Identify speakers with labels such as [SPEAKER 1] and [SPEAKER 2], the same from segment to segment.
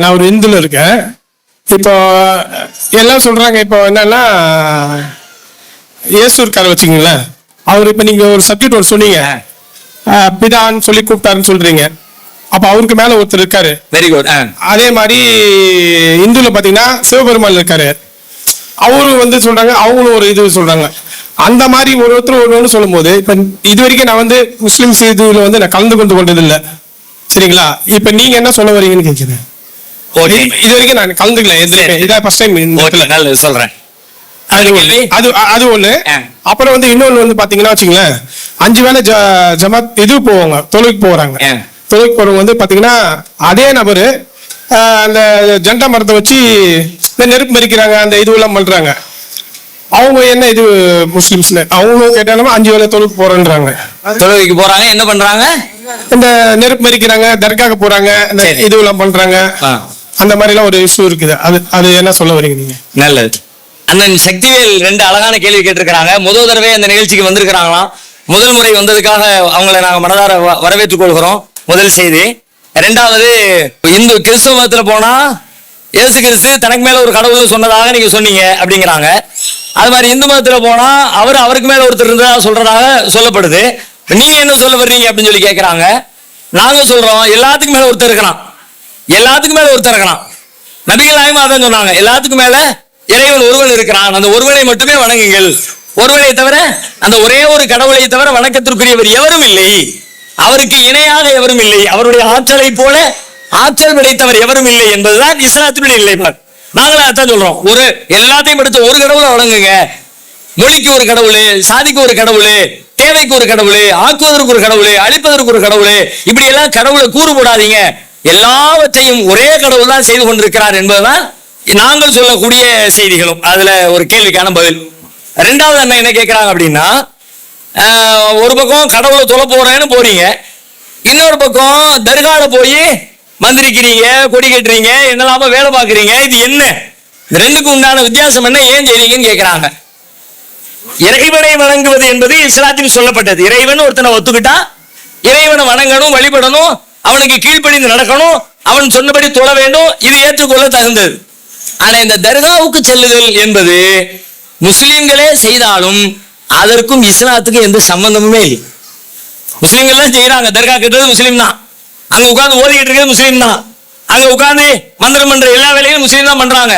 [SPEAKER 1] நான் ஒரு இந்துல இருக்கேன். இப்போ எல்லாம் சொல்றாங்க இப்போ என்னன்னா இயேசு இருக்காரு வச்சுக்கீங்களேன். அவர் இப்போ நீங்க ஒரு சப்ஜெக்ட் ஒரு சொன்னீங்க. பிதான்னு சொல்லி கூப்பிட்டாருன்னு சொல்றீங்க. அப்ப அவருக்கு மேல ஒருத்தர் இருக்காரு.
[SPEAKER 2] வெரி குட்
[SPEAKER 1] அதே மாதிரி இந்துல பாத்தீங்கன்னா சிவபெருமான் இருக்காரு. அவரும் வந்து சொல்றாங்க அவங்களும் ஒரு இது சொல்றாங்க. அந்த மாதிரி ஒரு ஒருத்தர் ஒரு ஒன்று சொல்லும்போது இப்ப இது வரைக்கும் நான் வந்து முஸ்லிம்ஸ் இதுல வந்து நான் கலந்து கொண்டு கொண்டது இல்ல சரிங்களா? இப்ப நீங்க என்ன சொல்ல வரீங்கன்னு கேட்கிறேன் இது இது வரைக்கும் நான் கலந்துக்கல. இதான் ஃபர்ஸ்ட் டைம் இந்த
[SPEAKER 2] சொல்றேன்.
[SPEAKER 1] அது. அது ஒண்ணு. அப்புறம் வந்து இன்னொன்னு வந்து பாத்தீங்கன்னா வச்சுங்களேன் அஞ்சு வேளை ஜ- ஜமாத் இது போவாங்க தொழுக்கு போறாங்க. தொழுக்கு போறவங்க வந்து பாத்தீங்கன்னா அதே நபரு அந்த ஜெண்டா மரத்தை வச்சு இந்த நெருப்பு மறிக்கிறாங்க அந்த இதுவெல்லாம் பண்றாங்க. அவங்க என்ன இது முஸ்லிம்ஸ்னு? அவங்களும் கேட்டாலும் அஞ்சு வேளை தொழுக்கு போறேன்றாங்க.
[SPEAKER 2] தொழுகைக்கு போறாங்க என்ன பண்றாங்க?
[SPEAKER 1] இந்த நெருப்பு மறிக்கிறாங்க தர்காக்கு போறாங்க இந்த
[SPEAKER 2] சரி.
[SPEAKER 1] இதுவெல்லாம் பண்றாங்க. அந்த மாதிரிலாம் ஒரு இஷ்யூ இருக்குது. அது அது என்ன சொல்ல வரீங்க நீங்க?
[SPEAKER 2] நல்லது. அண்ணன் சக்திவேல் ரெண்டு அழகான கேள்வி கேட்டிருக்கிறாங்க. முதல் தடவை அந்த நிகழ்ச்சிக்கு வந்திருக்கிறாங்களாம். முதல் முறை வந்ததுக்காக அவங்கள நாங்க மனதார வ- வரவேற்றுக் கொள்கிறோம். முதல் செய்தி. ரெண்டாவது இந்து கிறிஸ்துவ மதத்துல போனா இயேசு கிறிஸ்து தனக்கு மேல ஒரு கடவுள் சொன்னதாக நீங்க சொன்னீங்க அப்படிங்கிறாங்க. அது மாதிரி இந்து மதத்துல போனா அவர் அவருக்கு மேல ஒருத்தர் இருந்ததாக சொல்றதாக சொல்லப்படுது. நீங்க என்ன சொல்ல வர்றீங்க அப்படின்னு சொல்லி கேக்குறாங்க. நாங்க சொல்றோம். எல்லாத்துக்கும் மேல ஒருத்தர் இருக்கிறான் எல்லாத்துக்கும் மேல ஒருத்தர் இருக்கலாம் நபிகள் நாயகம் அதான் சொன்னாங்க. எல்லாத்துக்கும் மேல இறைவன் ஒருவன் இருக்கிறான். அந்த ஒருவனை மட்டுமே வணங்குங்கள். ஒருவனை தவிர அந்த ஒரே ஒரு கடவுளை தவிர வணக்கத்திற்குரியவர் எவரும் இல்லை. அவருக்கு இணையாக எவரும் இல்லை. அவருடைய ஆற்றலை போல ஆற்றல் படைத்தவர் எவரும் இல்லை என்பதுதான் இஸ்லாத்தினுடைய நிலைப்பாடு. நாங்களும் அதான் சொல்றோம். ஒரு எல்லாத்தையும் எடுத்து ஒரு கடவுளை வணங்குங்க. மொழிக்கு ஒரு கடவுள் சாதிக்கு ஒரு கடவுள் தேவைக்கு ஒரு கடவுள் ஆக்குவதற்கு ஒரு கடவுள் அழிப்பதற்கு ஒரு கடவுள் இப்படி எல்லாம் கடவுளை கூறு போடாதீங்க எல்லாவற்றையும் ஒரே கடவுள் தான் செய்து கொண்டிருக்கிறார் என்பதுதான் நாங்கள் சொல்லக்கூடிய செய்திகளும். அதுல ஒரு கேள்விக்கான பதில். ரெண்டாவது அண்ணன் என்ன கேட்கிறாங்க அப்படின்னா ஒரு பக்கம் கடவுளை தொலை போறேன்னு போறீங்க இன்னொரு பக்கம் தர்கால போய் மந்திரிக்கிறீங்க கொடி கட்டுறீங்க என்னெல்லாம வேலை பார்க்குறீங்க இது என்ன? இந்த ரெண்டுக்கும் உண்டான வித்தியாசம் என்ன ஏன் செய்றீங்கன்னு கேட்குறாங்க இறைவனை வணங்குவது என்பது இஸ்லாத்தில் சொல்லப்பட்டது. இறைவன் ஒருத்தனை ஒத்துக்கிட்டா இறைவனை வணங்கணும் வழிபடணும் அவனுக்கு கீழ்ப்படிந்து நடக்கணும். அவன் சொன்னபடி தொழ வேண்டும். இது ஏற்றுக்கொள்ள தகுந்தது. ஆனா இந்த தர்காவுக்கு செல்லுதல் என்பது முஸ்லிம்களே செய்தாலும் அதற்கும் இஸ்லாத்துக்கும் எந்த சம்பந்தமுமே இல்லை. முஸ்லிம்கள் தான் செய்யறாங்க தர்கா கட்டுறது முஸ்லீம் தான். அங்க உட்கார்ந்து ஓதிக்கிட்டு இருக்கிறது முஸ்லீம் தான். அங்க உட்கார்ந்து மந்திரம் பண்ற எல்லா வேலையும் முஸ்லீம் தான் பண்றாங்க.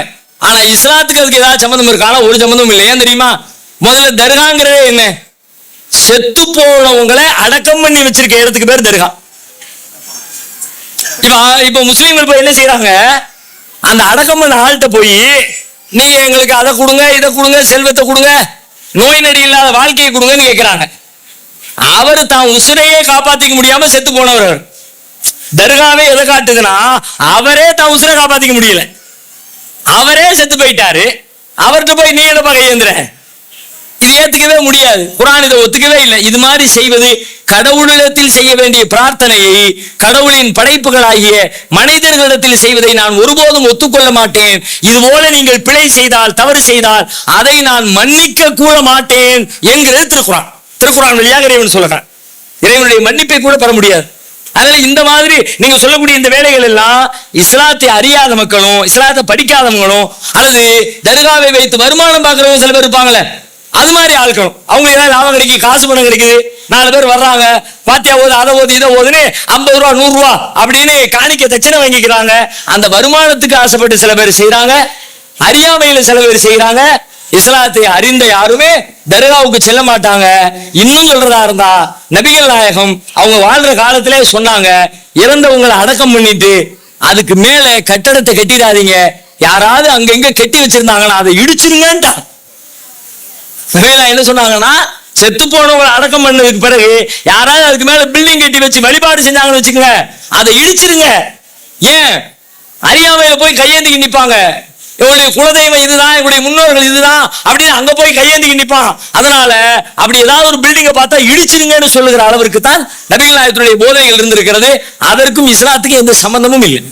[SPEAKER 2] ஆனா இஸ்லாத்துக்கு அதுக்கு ஏதாவது சம்மந்தம் இருக்கானா ஒரு சம்மந்தம் இல்லை. ஏன் தெரியுமா? முதல்ல தர்காங்கிறதே என்ன? செத்து போனவங்களை அடக்கம் பண்ணி வச்சிருக்க இடத்துக்கு பேர் தர்கா. இப்ப இப்ப முஸ்லீம்கள் போய் என்ன செய்யறாங்க அந்த அடக்கம் பண்ண ஆள்கிட்ட போய் நீங்க எங்களுக்கு அதை கொடுங்க இதை கொடுங்க செல்வத்தை கொடுங்க நோய் நடி இல்லாத வாழ்க்கையை கொடுங்கன்னு கேட்கிறாங்க அவர் தான் உசுரையே காப்பாத்திக்க முடியாம செத்து போனவர் அவர். தர்காவே எதை காட்டுதுன்னா அவரே தான் உசுரை காப்பாத்திக்க முடியல. அவரே செத்து போயிட்டாரு. அவர்கிட்ட போய் நீ என்னப்பா கையேந்திர இது ஏத்துக்கவே முடியாது. குரான் இதை ஒத்துக்கவே இல்லை. இது மாதிரி செய்வது கடவுளிடத்தில் செய்ய வேண்டிய பிரார்த்தனையை கடவுளின் படைப்புகளாகிய மனிதர்களிடத்தில் செய்வதை நான் ஒருபோதும் ஒத்துக்கொள்ள மாட்டேன். இது போல நீங்கள் பிழை செய்தால் தவறு செய்தால் அதை நான் மன்னிக்க கூட மாட்டேன் என்கிறது திருக்குறான் திருக்குறான் வழியாக இறைவன் சொல்லுறான் இறைவனுடைய மன்னிப்பை கூட பெற முடியாது. அதனால இந்த மாதிரி நீங்க சொல்லக்கூடிய இந்த வேலைகள் எல்லாம் இஸ்லாத்தை அறியாத மக்களும் இஸ்லாத்தை படிக்காதவங்களும் அல்லது தர்காவை வைத்து வருமானம் பார்க்கிறவங்க சில பேர் இருப்பாங்களே. அது மாதிரி ஆட்களும் அவங்க ஏதாவது லாபம் கிடைக்குது காசு பணம் கிடைக்குது. நாலு பேர் வர்றாங்க. பாத்தியா ஓது அதை ஓது இதை ஓதுன்னு ஐம்பது ரூபா நூறு ரூபா அப்படின்னு காணிக்க தட்சணை வாங்கிக்கிறாங்க. அந்த வருமானத்துக்கு ஆசைப்பட்டு சில பேர் செய்யறாங்க அறியாமையில சில பேர் செய்யறாங்க இஸ்லாத்தை அறிந்த யாருமே தர்காவுக்கு செல்ல மாட்டாங்க. இன்னும் சொல்றதா இருந்தா நபிகள் நாயகம் அவங்க வாழ்ற காலத்திலே சொன்னாங்க இறந்தவங்களை அடக்கம் பண்ணிட்டு அதுக்கு மேல கட்டடத்தை கட்டிடாதீங்க. யாராவது அங்கங்க கட்டி வச்சிருந்தாங்கன்னா அதை இடிச்சிருங்கன்ட்டாங்க நபிகள் என்ன சொன்னாங்கன்னா செத்து போனவங்களை அடக்கம் பண்ணதுக்கு பிறகு யாராவது அதுக்கு மேல பில்டிங் கட்டி வச்சு வழிபாடு செஞ்சாங்கன்னு வச்சுக்கோங்க அதை இடிச்சிருங்க. ஏன்? அறியாமையில போய் கையேந்திக்கு நிப்பாங்க. இவருடைய குலதெய்வம் இதுதான் இவருடைய முன்னோர்கள் இதுதான் அப்படின்னு அங்க போய் கையேந்திக்கு நிப்பான் அதனால அப்படி ஏதாவது ஒரு பில்டிங்கை பார்த்தா இடிச்சிருங்கன்னு சொல்லுகிற அளவிற்கு தான் நபிகள் நாயத்துடைய போதைகள் இருந்திருக்கிறது. அதற்கும் இஸ்லாத்துக்கும் எந்த சம்பந்தமும் இல்லை.